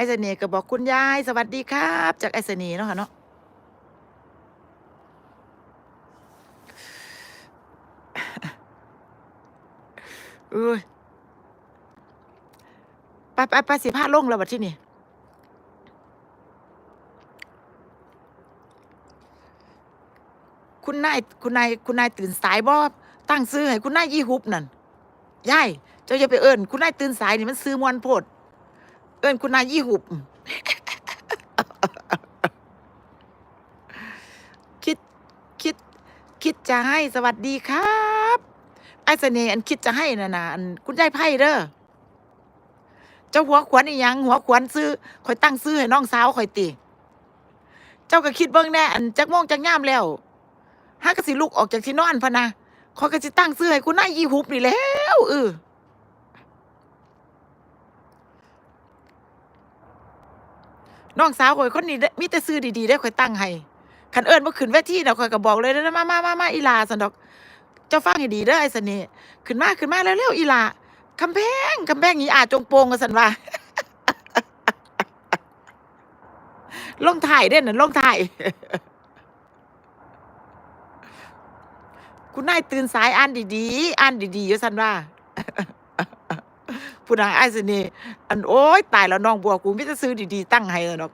ไอ้เสน่ห์ก็บอกคุณยาย สวัสดีครับ จากไอ้เสน่ห์เนาะค่ะเนาะเอ้ยไปไปไปสิพาลงแล้วบัดที่นี่คุณนายคุณนายคุณนายตื่นสายบ่ตั้งซื้อให้คุณนายยี่หุบนั่นยายเจ้าอย่าไปเอิ้นคุณนายตื่นสายนี่มันซื้อมวนโพด เอิ้นคุณนายยี่หุบ คิดคิด คิดจะให้สวัสดีครับ ไอ้เสน่ห์อันคิดจะให้นะนะอันคุณยายไพ่เด้อเจ้าหัวขวัญอีหยัง หัวขวัญซื้อคอยตั้งซื้อให้น้องสาวคอยติเจ้าก็คิดเบิ่งแน่อันจักโมงจักยามแล้วหากะสิลุกออกจากที่นอนพะนะคอยก็สิตั้งซื้อให้คุณนายยี่หุบนี่แล้วเออ น้องสาวคอยคนนี้มีแต่ซื้อดีๆได้อคอยตั้งให้คันเอิ้นบ่ขึ้นเวทีน่ะคอยก็บอกเลยเด้อมามามามาอีลาซั่นดอก เจ้าฟังให้ดีเด้อไอ้เสน่ห์ขึ้นมาขึ้นมาเร็วๆอีลาคำแพงคำแพงอีอาจงโปงกันสันว่าลงถ่ายเด้อน่ะลงถ่าย คุณนายตื่นสายอ่านดีๆอ่านดีๆอยู่สันว่า ผู้นายไอ้เสน่ห์อันโอ๊ยตายแล้วน้องบัวกูมิจะซื้อดีๆตั้งให้แล้วดอก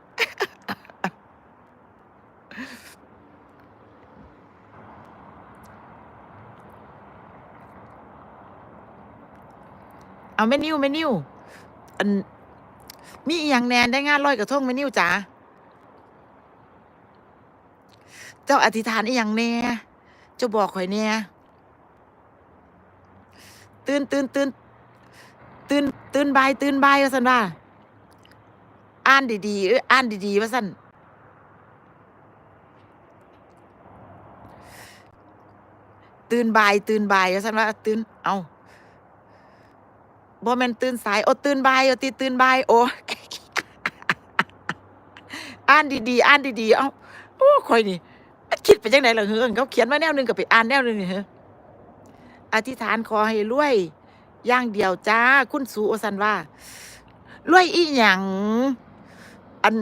เอาแม่นิวแม่นิวอันมีอหย่างแหนนได้งานลอยกระทงแม่นิวจ๋าเจ้าอธิษฐานอีหยังแหน่เจ้าบอกข่อยแหน่ตื่นตื่นตื่น ตื่นตื่นบายตื่นบายว่าสันว่า อ่านดีๆเอออ่านดีๆว่าสันตื่นบาย ตื่นบายว่าสันว่าตื่นเอาบ่แม่นตื่นสายโอ้ตื่นบายโอ้ติตื่นบายโอ้อ่านดีๆอ่านดีๆเอาโอ้ข่อยนี่คิดไปจังไดล่ะเฮือเขาเขียนมาแนวหนึงก็ไปอ่านแนวหนึงนี่เฮ้ออธิษฐานขอให้รวย อย่างเดียวจ้า คุณสูโอสันว่ารวยอีหยังอัน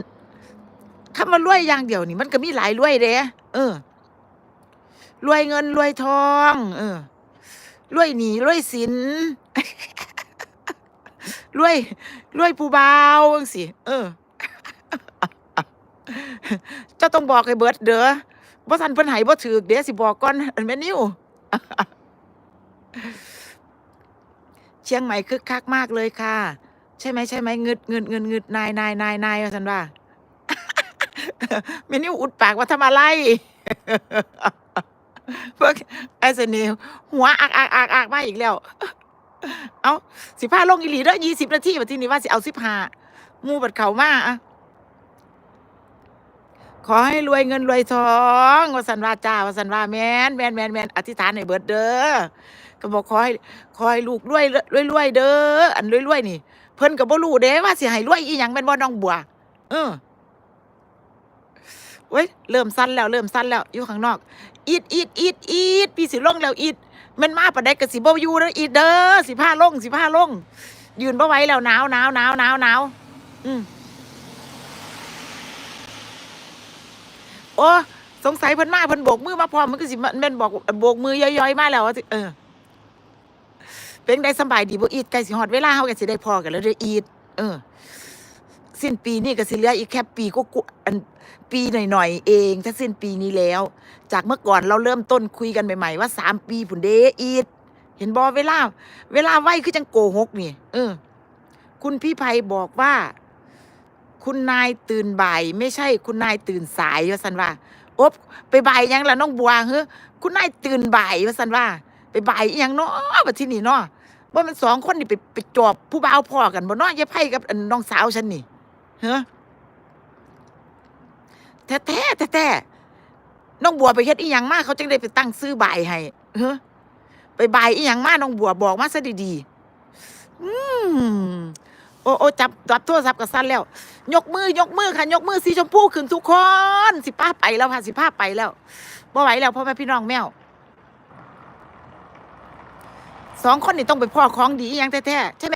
คำว่ารวยอย่างเดียวนี่มันก็มีหลายรวยเด้เออรวยเงินรวยทอง เออรวยหนีรวยสินรวยรวยผู้บ่าวจังซี่เออ เจ้าต้องบอกให้เบิร์ดเด้อบ่ทันเพิ่นให้บ่ถูกเด้สิบอกก่อนอันแม่นิว เชียงใหม่คึกคักมากเลยค่ะ ใช่ไหมใช่ไหมเงึดงึดงึดงึดนายนายนายนายว่าฉันว่าเมนิวอุดปากว่าทำอะไรเพิ่งไอ้เสนีหัวอักอักอักอักมาอีกแล้ว เอาสิพาลงอีหลีเด้อยี่สิบนาทีบัดทีนี้ว่าสิเอาสิบห้ามูบัดเขามาอะ ขอให้รวยเงินรวยทองวสันว่าจ้าวสันว่าแมนแมนแมนแมนอธิษฐานให้เบิดเด้อก็บอกขอให้ขอให้ลูกรวยรวยรวยเด้ออันรวยรวยนี่ เพิ่นก็บ่รู้เด้ว่าสิให้รวยอีหยังแม่นบ่น้องบัวเออเว้ยเริ่มสั้นแล้วเริ่มสั้นแล้วอยู่ข้างนอกอีดอีดอีดอีดพี่สิลงแล้วอีดมันมาปะได้กับสิบ่อยู่เด้ออีเด้อสิผ้าลงสิผ้าลง ยืนบ่ไหว้แล้วหนาวหนาวหนาวหนาวหนาวอืม โอ้สงสัยเพิ่นมาเพิ่นโบกมือมาพร้อมมันก็สิแม่นบอกโบกมือย่อยๆมาแล้วว่าเออ เป็นได้สบายดีบ่อีดใกล้สิฮอดเวลาเฮาก็สิได้พอกันแล้วเด้ออีดเออ สิ้นปีนี้ก็สิเหลืออีกแค่ปีก็กอันปีหน่อยๆเอง ถ้าสิ้นปีนี้แล้ว จากเมื่อก่อนเราเริ่มต้นคุยกันใหม่ๆว่าสามปีผุนเดอีดเห็นบอเวลา เวลาไวคือจังโกหกนี่เออ คุณพี่ภัยบอกว่า คุณนายตื่นบ่าย ไม่ใช่คุณนายตื่นสายว่าสันว่าอบไปบ่ายยังละน้องบัวเฮ้คุณนายตื่นบ่ายว่าสันว่า ไปบ่ายอียังเนาะบัดที่นี่เนาะว่ามันสองคนนี่ไปไปจอบผู้บ่าวพ่อกันบ่เนาะยายไพ่กับน้องสาวฉันนี่เฮ้แท้แท้แท้แท้น้องบัวไปเฮ็ดอีหยังมาเขาจึงได้ไปตั้งซื้อบ่ายให้เฮ้ไปบ่ายอีหยังมาน้องบัวบอกมาซะดีๆอืม โอ้โอ้จับจับโทรศัพท์กับสั้นแล้ว ยกมือยกมือค่ะยกมือสีชมพูขึ้นทุกคน สิป้าไปแล้วค่ะสิป้าไปแล้วบ่ไหวแล้วพ่อแม่พี่น้องแมวสองคนนี่ต้องไปพ่อของดีอหยังแท้ๆใช่ไหม